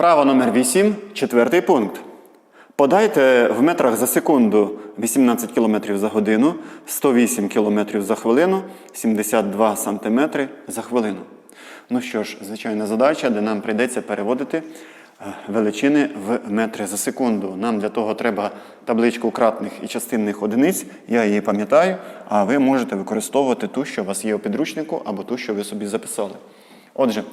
Вправа номер 8, четвертий пункт. Подайте в метрах за секунду 18 км за годину, 108 км за хвилину, 72 см за хвилину. Ну що ж, звичайна задача, де нам прийдеться переводити е, величини в метри за секунду. Нам для того треба табличку кратних і частинних одиниць. Я її пам'ятаю, а ви можете використовувати ту, що у вас є у підручнику, або ту, що ви собі записали. Отже,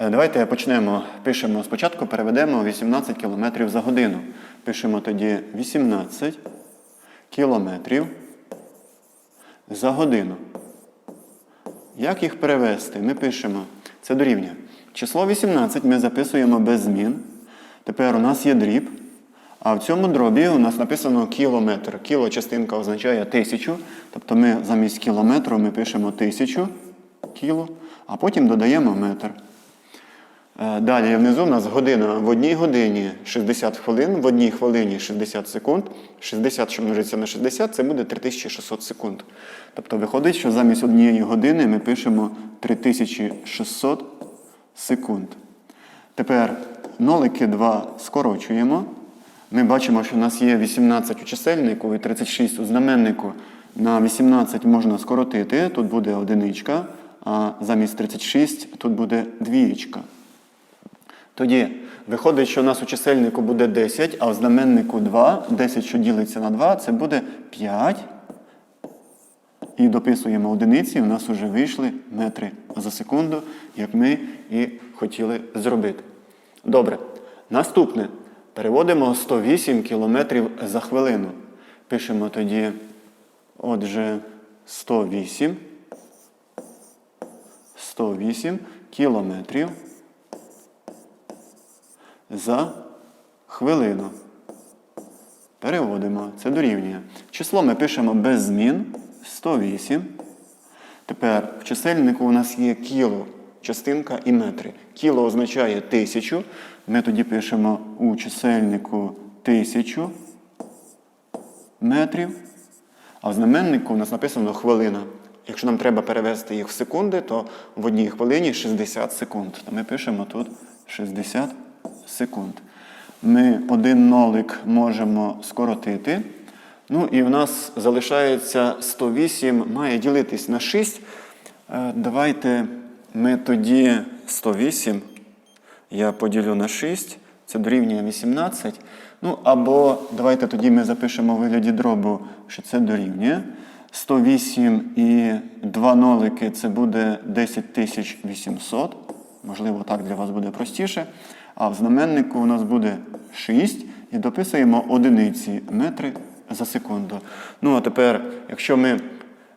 давайте почнемо. Пишемо спочатку, переведемо 18 км за годину. Пишемо тоді 18 кілометрів за годину. Як їх перевести? Ми пишемо, це дорівнює. Число 18 ми записуємо без змін. Тепер у нас є дріб. А в цьому дробі у нас написано кілометр. Кіло частинка означає тисячу. Тобто ми замість кілометру ми пишемо тисячу кіло, а потім додаємо метр. Е, Далі внизу у нас година. В одній годині 60 хвилин, в одній хвилині 60 секунд. 60, що множиться на 60, це буде 3600 секунд. Тобто виходить, що замість однієї години ми пишемо 3600 секунд. Тепер нолики 2 скорочуємо. Ми бачимо, що у нас є 18 у чисельнику і 36 у знаменнику. На 18 можна скоротити, тут буде одиничка, а замість 36 тут буде двієчка. Тоді виходить, що у нас у чисельнику буде 10, а в знаменнику 2. 10, що ділиться на 2, це буде 5. І дописуємо одиниці, у нас вже вийшли метри за секунду, як ми і хотіли зробити. Добре. Наступне. Переводимо 108 км за хвилину. Пишемо тоді, отже, 108. 108 кілометрів за хвилину. Переводимо. Це дорівнює. Число ми пишемо без змін 108. Тепер в чисельнику у нас є кіло, частинка і метри. Кіло означає тисячу. Ми тоді пишемо у чисельнику тисячу метрів. А в знаменнику у нас написано хвилина. Якщо нам треба перевести їх в секунди, то в одній хвилині 60 секунд. То ми пишемо тут 60 секунд. Ми один нолик можемо скоротити. Ну і в нас залишається 108, має ділитись на 6. Е, Давайте ми тоді 108 я поділю на 6, це дорівнює 18. Ну або давайте тоді ми запишемо у вигляді дробу, що це дорівнює. 108 і 2 нолики це буде 10800. Можливо, так для вас буде простіше. А в знаменнику у нас буде 6 і дописуємо одиниці метри за секунду. Ну, а тепер, якщо ми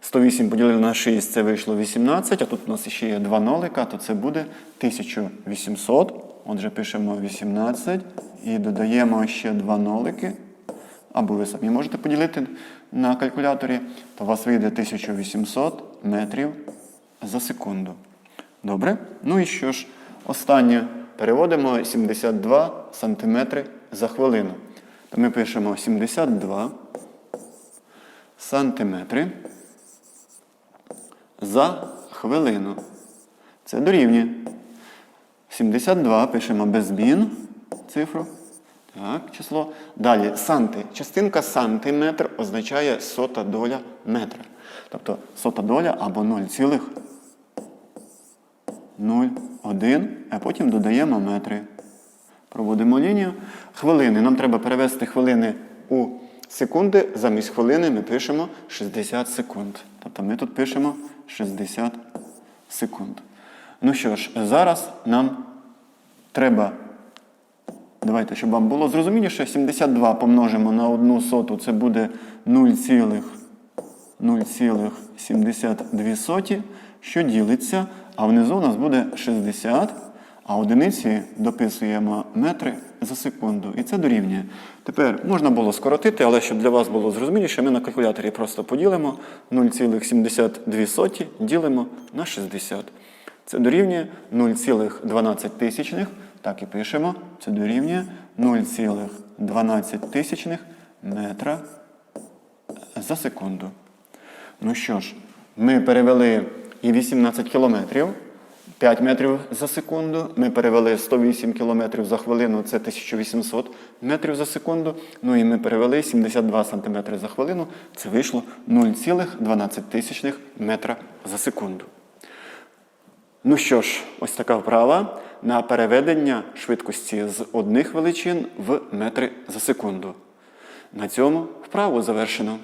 108 поділили на 6, це вийшло 18, а тут у нас ще є 2 нолика, то це буде 1800. Отже, пишемо 18 і додаємо ще 2 нолики. Або ви самі можете поділити на калькуляторі, то у вас вийде 1800 метрів за секунду. Добре? Ну і що ж, останнє переводимо 72 сантиметри за хвилину. То ми пишемо 72 сантиметри за хвилину. Це дорівнює. 72 пишемо без змін цифру. Так, число. Далі санти. Частинка сантиметр означає сота доля метра. Тобто сота доля або 0,01, а потім додаємо метри. Проводимо лінію. Хвилини. Нам треба перевести хвилини у секунди. Замість хвилини ми пишемо 60 секунд. Тобто ми тут пишемо 60 секунд. Ну що ж, зараз нам треба. Давайте, щоб вам було зрозуміліше, 72 помножимо на 1 соту, це буде 0,072, що ділиться, а внизу у нас буде 60, а одиниці дописуємо метри за секунду. І це дорівнює. Тепер можна було скоротити, але щоб для вас було зрозуміліше, ми на калькуляторі просто поділимо 0,72 ділимо на 60. Це дорівнює 0,12 тисячних. Так і пишемо. Це дорівнює 0,12 тисячних метра за секунду. Ну що ж, ми перевели і 18 кілометрів. 5 метрів за секунду. Ми перевели 108 км за хвилину, це 1800 метрів за секунду. Ну і ми перевели 72 см за хвилину, це вийшло 0,12 метра за секунду. Ну що ж, ось така вправа на переведення швидкості з одних величин в метри за секунду. На цьому вправу завершено.